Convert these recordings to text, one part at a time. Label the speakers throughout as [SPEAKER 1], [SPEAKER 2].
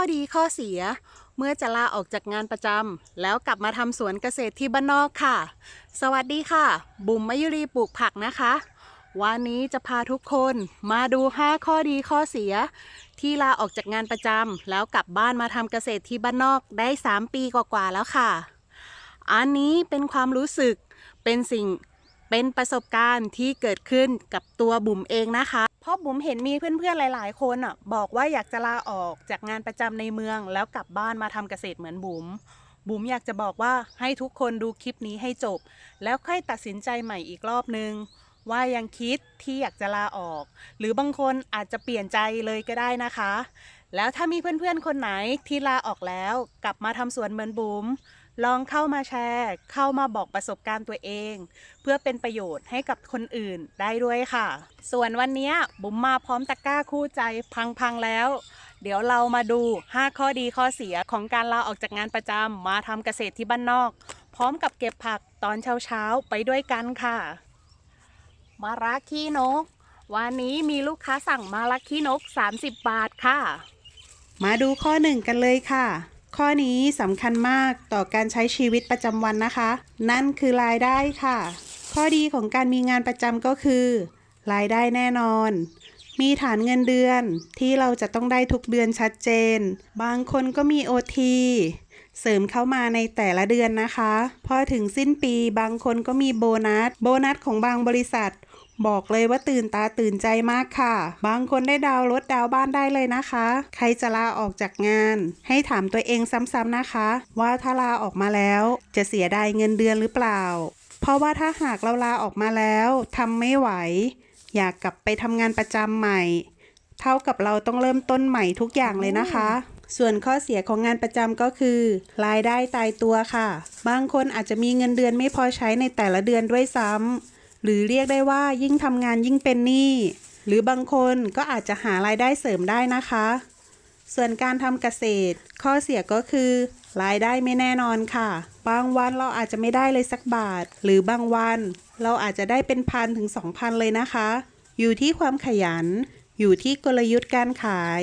[SPEAKER 1] อดีข้อเสีย เมื่อจะลาออกจากงานประจำแล้วกลับมาทำสวนเกษตรที่บ้านนอกค่ะ สวัสดีค่ะ บุ๋มมยุรีปลูกผักนะคะ วันนี้จะพาทุกคนมาดู 5 ข้อดีข้อเสีย ที่ลาออกจากงานประจำแล้วกลับบ้านมาทำเกษตรที่บ้านนอกได้ 3 ปีกว่าๆแล้วค่ะ อันนี้เป็นความรู้สึกเป็นสิ่ง เป็นประสบการณ์ที่เกิดขึ้นกับตัวบุ๋มเองนะคะ เพราะบุ๋มเห็นมีเพื่อนๆหลาย ๆ คนอะบอกว่าอยากจะลาออกจากงานประจำในเมือง แล้วกลับบ้านมาทำเกษตรเหมือนบุ๋มบุ๋มอยากจะบอกว่าให้ทุกคนดูคลิปนี้ให้จบ แล้วค่อยตัดสินใจใหม่อีกรอบนึง ว่ายังคิดที่อยากจะลาออก หรือบางคนอาจจะเปลี่ยนใจเลยก็ได้นะคะ แล้วถ้ามีเพื่อนๆคนไหนที่ลาออกแล้ว กลับมาทำสวนเหมือนบุ๋ม ลองเข้ามาแชร์ เข้ามาบอกประสบการณ์ตัวเอง เพื่อเป็นประโยชน์ให้กับคนอื่นได้ด้วยค่ะ ส่วนวันนี้บุ๋มมาพร้อมตะกร้าคู่ใจพังๆแล้ว เดี๋ยวเรามาดู 5 ข้อดีข้อเสียของการลาออกจากงานประจำมาทำเกษตรที่บ้านนอก พร้อมกับเก็บผักตอนเช้าๆไปด้วยกันค่ะ มาระขี้นก วันนี้มีลูกค้าสั่งมาระขี้นก 30 บาทค่ะ มาดูข้อหนึ่งกันเลยค่ะ ข้อนี้สำคัญมากต่อการใช้ชีวิตประจำวันนะคะ นั่นคือรายได้ค่ะ ข้อดีของการมีงานประจำก็คือ รายได้แน่นอน มีฐานเงินเดือนที่เราจะต้องได้ทุกเดือนชัดเจน บางคนก็มีโอทีเสริมเข้ามาในแต่ละเดือนนะคะ พอถึงสิ้นปีบางคนก็มีโบนัส โบนัสของบางบริษัท บอกเลยว่าตื่นตาตื่นใจมากค่ะ บางคนได้ดาวรถดาวบ้านได้เลยนะคะ ใครจะลาออกจากงาน ให้ถามตัวเองซ้ำๆนะคะ ว่าถ้าลาออกมาแล้ว จะเสียดายเงินเดือนหรือเปล่า เพราะว่าถ้าหากเราลาออกมาแล้วทำไม่ไหว อยากกลับไปทำงานประจำใหม่ เท่ากับเราต้องเริ่มต้นใหม่ทุกอย่างเลยนะคะส่วนข้อเสียของงานประจำก็คือ รายได้ตายตัวค่ะ บางคนอาจจะมีเงินเดือนไม่พอใช้ในแต่ละเดือนด้วยซ้ำ หรือเรียกได้ว่ายิ่งทำงานยิ่งเป็นหนี้ หรือบางคนก็อาจจะหารายได้เสริมได้นะคะ ส่วนการทำเกษตร ข้อเสียก็คือ รายได้ไม่แน่นอนค่ะ บางวันเราอาจจะไม่ได้เลยสักบาท หรือบางวัน เราอาจจะได้เป็นพันถึงสองพันเลยนะคะ อยู่ที่ความขยัน อยู่ที่กลยุทธ์การขาย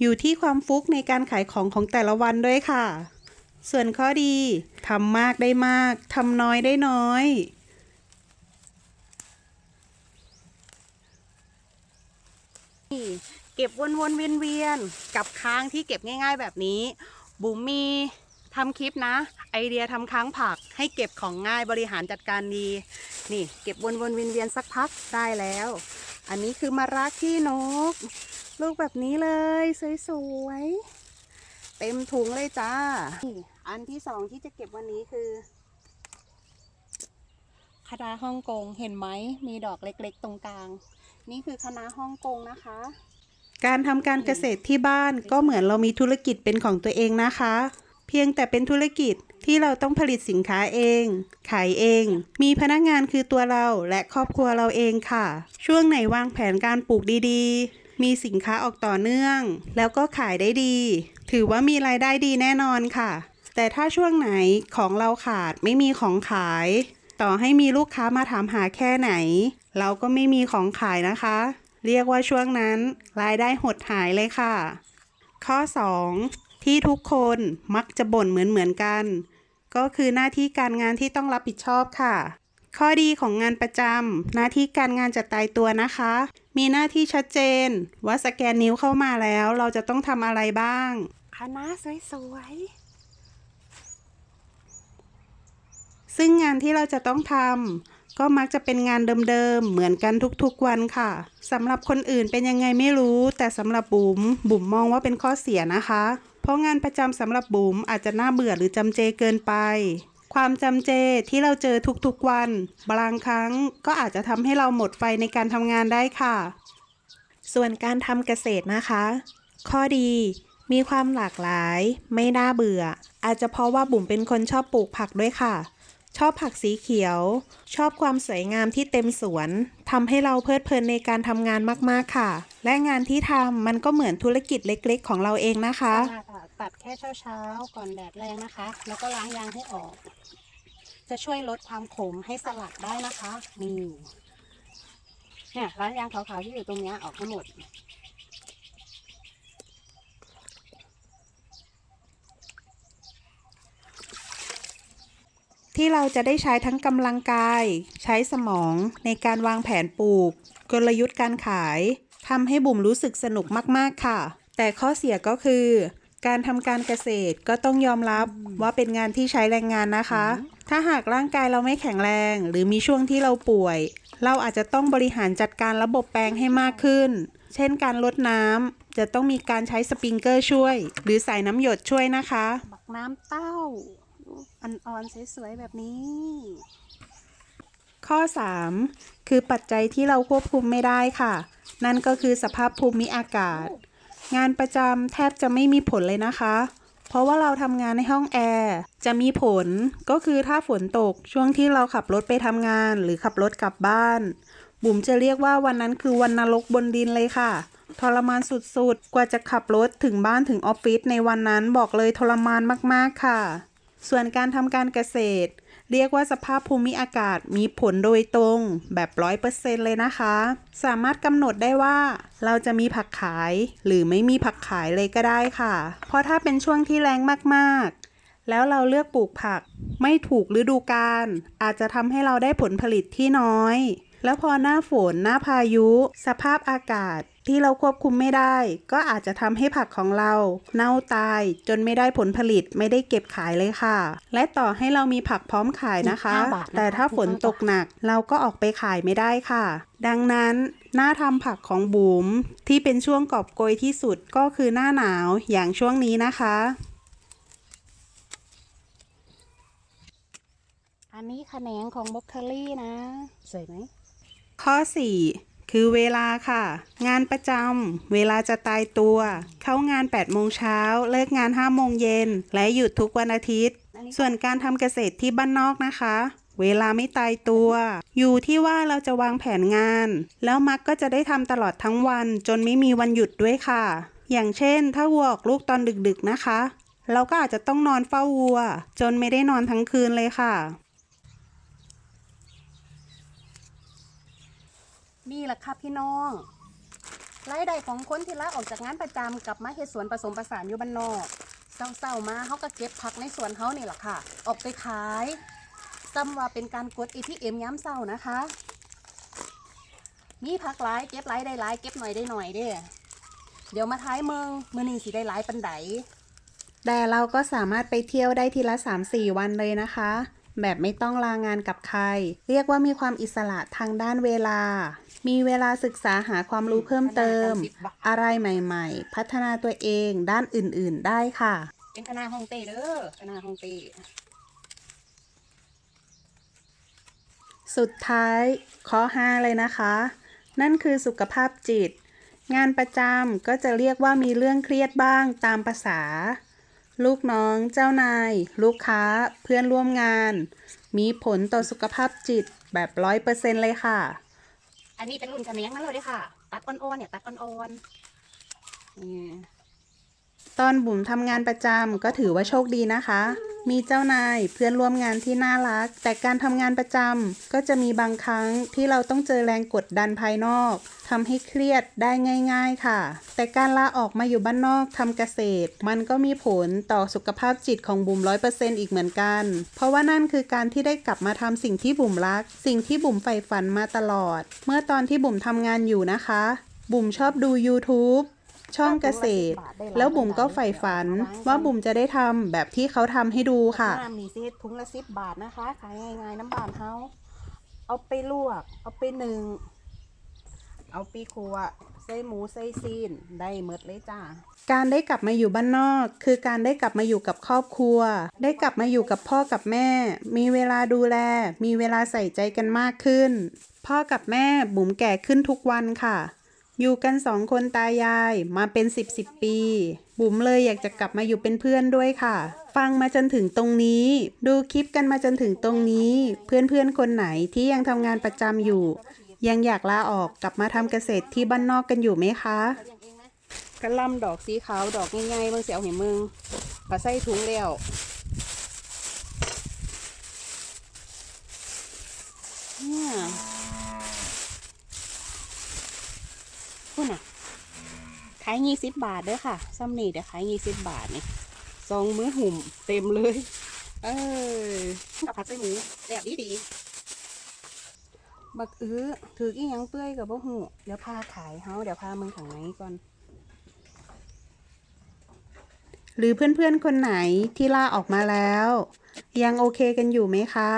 [SPEAKER 1] อยู่ที่ความฟุกในการขายของของแต่ละวันด้วยค่ะ ส่วนข้อดีทำมากได้มากทำน้อยได้น้อย เก็บวนๆเวียนๆกับค้างที่เก็บง่าย ๆ แบบนี้ บุ๋มมีทำคลิปนะ ไอเดียทำค้างผักให้เก็บของง่ายบริหารจัดการดี นี่ เก็บวนๆเวียนๆสักพักได้แล้ว อันนี้คือมะระขี้นก ลูกแบบนี้เลยสวยๆเต็มถุงเลยจ้า อันที่สองที่จะเก็บวันนี้คือคณะฮ่องกงเห็นไหมมีดอกเล็กๆ ตรงกลาง นี่คือคณะฮ่องกงนะคะ การทำการเกษตรที่บ้านก็เหมือนเรามีธุรกิจเป็นของตัวเองนะคะ เพียงแต่เป็นธุรกิจที่เราต้องผลิตสินค้าเอง ขายเอง มีพนักงานคือตัวเราและครอบครัวเราเองค่ะ ช่วงไหนวางแผนการปลูกดีๆ มีสินค้าออกต่อเนื่อง แล้วก็ขายได้ดี ถือว่ามีรายได้ดีแน่นอนค่ะ แต่ถ้าช่วงไหนของเราขาดไม่มีของขาย ต่อให้มีลูกค้ามาถามหาแค่ไหน เราก็ไม่มีของขายนะคะ เรียกว่าช่วงนั้น รายได้หดหายเลยค่ะ ข้อ 2 ที่ทุกคนมักจะบ่นเหมือนเหมือนๆกัน ก็คือหน้าที่การงานที่ต้องรับผิดชอบค่ะ ข้อดีของงานประจำหน้าที่การงานจะตายตัวนะคะ มีหน้าที่ชัดเจน ว่าสแกนนิ้วเข้ามาแล้ว เราจะต้องทำอะไรบ้างคณะสวยๆซึ่งงานที่เราจะต้องทำ ก็มักจะเป็นงานเดิมๆ เหมือนกันทุกๆวันค่ะสำหรับคนอื่นเป็นยังไงไม่รู้ แต่สำหรับบุ๋มบุ๋มมองว่าเป็นข้อเสียนะคะ เพราะงานประจำสำหรับบุ๋มอาจจะน่าเบื่อหรือจำเจเกินไป ความจำเจที่เราเจอทุกๆวัน บางครั้งก็อาจจะทำให้เราหมดไฟในการทำงานได้ค่ะ ส่วนการทำเกษตรนะคะ ข้อดีมีความหลากหลาย ไม่น่าเบื่อ อาจจะเพราะว่าบุ๋มเป็นคนชอบปลูกผักด้วยค่ะ ชอบผักสีเขียว ชอบความสวยงามที่เต็มสวนทำให้เราเพลิดเพลินในการทำงานมากๆค่ะ และงานที่ทำมันก็เหมือนธุรกิจเล็กๆ ของเราเองนะคะ ตัดแค่เช้าๆ ก่อนแดดแรงนะคะ แล้วก็ล้างยางให้ออก จะช่วยลดความขมให้สลัดได้นะคะนี่เนี่ยล้างยางขาวๆที่อยู่ตรงนี้ออกทั้งหมด ที่เราจะได้ใช้ทั้งกำลังกาย ใช้สมองในการวางแผนปลูก กลยุทธ์การขายทำให้บุ๋มรู้สึกสนุกมากๆค่ะ แต่ข้อเสียก็คือ การทำการเกษตรก็ต้องยอมรับว่าเป็นงานที่ใช้แรงงานนะคะ ถ้าหากร่างกายเราไม่แข็งแรง หรือมีช่วงที่เราป่วย เราอาจจะต้องบริหารจัดการระบบแปลงให้มากขึ้น เช่น การลดน้ำจะต้องมีการใช้สปริงเกอร์ช่วย หรือใส่น้ำหยดช่วยนะคะ บักน้ำเต้า อ่อนๆสวยๆแบบนี้ ข้อ 3 คือปัจจัยที่เราควบคุมไม่ได้ค่ะ นั่นก็คือสภาพภูมิอากาศ งานประจำแทบจะไม่มีผลเลยนะคะ เพราะว่าเราทำงานในห้องแอร์จะมีผลก็คือถ้าฝนตกช่วงที่เราขับรถไปทำงานหรือขับรถกลับบ้าน บุ๋มจะเรียกว่าวันนั้นคือวันนรกบนดินเลยค่ะทรมานสุดๆ กว่าจะขับรถถึงบ้านถึงออฟฟิศในวันนั้นบอกเลยทรมานมากๆค่ะ ส่วนการทำการเกษตร เรียกว่าสภาพภูมิอากาศมีผลโดยตรงแบบร้อยเปอร์เซ็นเลยนะคะ สามารถกำหนดได้ว่าเราจะมีผักขายหรือไม่มีผักขายเลยก็ได้ค่ะ เพราะถ้าเป็นช่วงที่แรงมากๆ แล้วเราเลือกปลูกผัก ไม่ถูกฤดูกาลอาจจะทำให้เราได้ผลผลิตที่น้อย แล้วพอหน้าฝนหน้าพายุ สภาพอากาศที่เราควบคุมไม่ได้ ก็อาจจะทำให้ผักของเรา เน่าตายจนไม่ได้ผลผลิตไม่ได้เก็บขายเลยค่ะ และต่อให้เรามีผักพร้อมขายนะคะ
[SPEAKER 2] 15บาทนะคะ
[SPEAKER 1] แต่ถ้าฝนตกหนักเราก็ออกไปขายไม่ได้ค่ะ ดังนั้นหน้าทำผักของบุ๋มที่เป็นช่วงกอบโกยที่สุดก็คือหน้าหนาวอย่างช่วงนี้นะคะ
[SPEAKER 2] อันนี้แขนงของบล็อกเคอรี่นะ สวยไหม
[SPEAKER 1] ข้อ 4 คือเวลาค่ะ งานประจำเวลาจะตายตัว เข้างาน 8 โมงเช้า เลิกงาน 5 โมงเย็น และหยุดทุกวันอาทิตย์ ส่วนการทำเกษตรที่บ้านนอกนะคะ เวลาไม่ตายตัว อยู่ที่ว่าเราจะวางแผนงาน แล้วมักก็จะได้ทำตลอดทั้งวัน จนไม่มีวันหยุดด้วยค่ะ อย่างเช่น ถ้าวัวออกลูกตอนดึกๆนะคะ เราก็อาจจะต้องนอนเฝ้าวัว จนไม่ได้นอนทั้งคืนเลยค่ะ
[SPEAKER 2] นี่แหละค่ะพี่น้องรายได้ของคนที่ลาออกจากงานประจำกลับมาเฮ็ดสวนผสมผสานอยู่บ้านนอกเศร้าๆมาเขาก็เก็บผักในสวนเขานี่แหละค่ะ ออกไปขายซ้ำว่าเป็นการกด ATM ย้ำเศร้านะคะ มีผักหลายเก็บหลายได้หลายเก็บหน่อยได้หน่อยเด้อเดี๋ยวมาท้ายเมืองเมือนี้สิได้หลายปันได
[SPEAKER 1] แต่เราก็สามารถไปเที่ยวได้ทีละ 3-4 วันเลยนะคะ แบบไม่ต้องลางานกับใคร เรียกว่ามีความอิสระทางด้านเวลา มีเวลาศึกษาหาความรู้เพิ่มเติม อะไรใหม่ๆ พัฒนาตัวเองด้านอื่นๆได้ค่ะ
[SPEAKER 2] เป็นคณะฮองเต้เด้อคณะฮองเต้
[SPEAKER 1] สุดท้ายข้อ5เลยนะคะ นั่นคือสุขภาพจิต งานประจำก็จะเรียกว่ามีเรื่องเครียดบ้างตามภาษา ลูกน้องเจ้านาย ลูกค้าเพื่อนร่วมงาน มีผลต่อสุขภาพจิตแบบร้อยเปอร์เซ็นเลยค่ะ
[SPEAKER 2] อันนี้เป็นรุ่นกระเนียงนั่นเลยค่ะ ตัดอ่อนๆเนี่ย ตัดอ่อนๆนี่
[SPEAKER 1] ตอนบุ๋มทำงานประจำก็ถือว่าโชคดีนะคะ มีเจ้านายเพื่อนร่วมงานที่น่ารัก แต่การทำงานประจำก็จะมีบางครั้งที่เราต้องเจอแรงกดดันภายนอกทำให้เครียดได้ง่าย ๆค่ะ แต่การลาออกมาอยู่บ้านนอกทำเกษตร มันก็มีผลต่อสุขภาพจิตของบุ๋มร้อยเปอร์เซ็นต์อีกเหมือนกัน เพราะว่านั่นคือการที่ได้กลับมาทำสิ่งที่บุ๋มรัก สิ่งที่บุ๋มใฝ่ฝันมาตลอด เมื่อตอนที่บุ๋มทำงานอยู่นะคะ บุ๋มชอบดู YouTube ช่องเกษตร แล้วบุ๋มก็ใฝ่ฝันว่าบุ๋มจะได้ทำแบบที่เขาทำให้ดูค่ะ
[SPEAKER 2] น้ำนี่สิถุงละสิบบาทนะคะ ขายง่ายๆน้ำบานเฮาเอาไปลวก เอาไปหนึ่ง เอาไปคั่วใส่หมูใส่ซีนได้หมดเลยจ้า
[SPEAKER 1] การได้กลับมาอยู่บ้านนอก คือการได้กลับมาอยู่กับครอบครัว ได้กลับมาอยู่กับพ่อกับแม่ มีเวลาดูแล มีเวลาใส่ใจกันมากขึ้น พ่อกับแม่บุ๋มแก่ขึ้นทุกวันค่ะ อยู่กันสองคนตายายมาเป็นสิบสิบปี บุ๋มเลยอยากจะกลับมาอยู่เป็นเพื่อนด้วยค่ะ ฟังมาจนถึงตรงนี้ ดูคลิปกันมาจนถึงตรงนี้ เพื่อนๆคนไหนที่ยังทำงานประจำอยู่ ยังอยากลาออกกลับมาทำเกษตรที่บ้านนอกกันอยู่ไหมคะ
[SPEAKER 2] กระลำดอกสีขาวดอกง่ายๆเบิ่งเสียวเห็นมึงก็ใส่ถุงแล้วเนี่ยคุณอะ ขายยี่สิบบาทเด้อค่ะซ้ำนี่เดี๋ยวขายยี่สิบบาทนี่ซองมือหุ่มเต็มเลย
[SPEAKER 1] เออ
[SPEAKER 2] กับผัดใส่หมูแบบดีดีบักอื้อถืออีหยังเปื่อยกับบ่หูเดี๋ยวพาขายเฮาเดี๋ยวพามึงข้างในก่อน
[SPEAKER 1] หรือเพื่อนๆคนไหนที่ลาออกมาแล้ว ยังโอเคกันอยู่ไหมคะ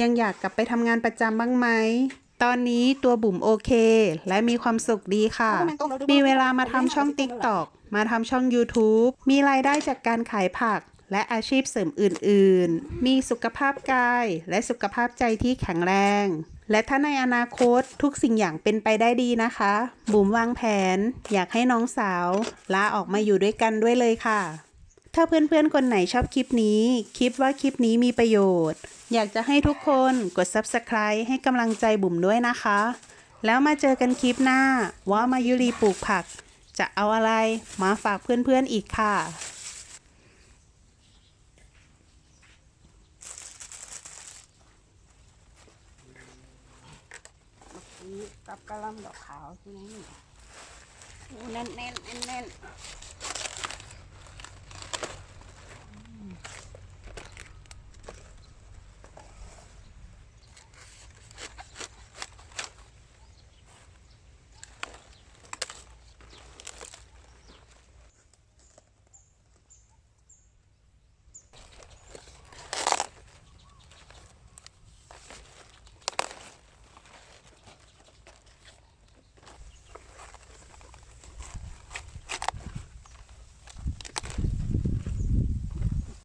[SPEAKER 1] ยังอยากกลับไปทำงานประจำบ้างไหม ตอนนี้ตัวบุ๋มโอเค และมีความสุขดีค่ะ มีเวลามาทำช่อง TikTok มาทำช่อง YouTube มีรายได้จากการขายผัก และอาชีพเสริมอื่น ๆ มีสุขภาพกาย และสุขภาพใจที่แข็งแรง และถ้าในอนาคตทุกสิ่งอย่างเป็นไปได้ดีนะคะ บุ๋มวางแผน อยากให้น้องสาวลาออกมาอยู่ด้วยกันด้วยเลยค่ะ ถ้าเพื่อนๆ คนไหนชอบคลิปนี้ คิดว่าคลิปนี้มีประโยชน์ อยากจะให้ทุกคนกด Subscribe ให้กำลังใจบุ๋มด้วยนะคะ แล้วมาเจอกันคลิปหน้าว่ามายุรีปลูกผัก จะเอาอะไรมาฝากเพื่อนๆอีกค่ะ
[SPEAKER 2] กับกะล่ำดอกขาวที่นี่โอ้แน่นแน่นแน่นแน่น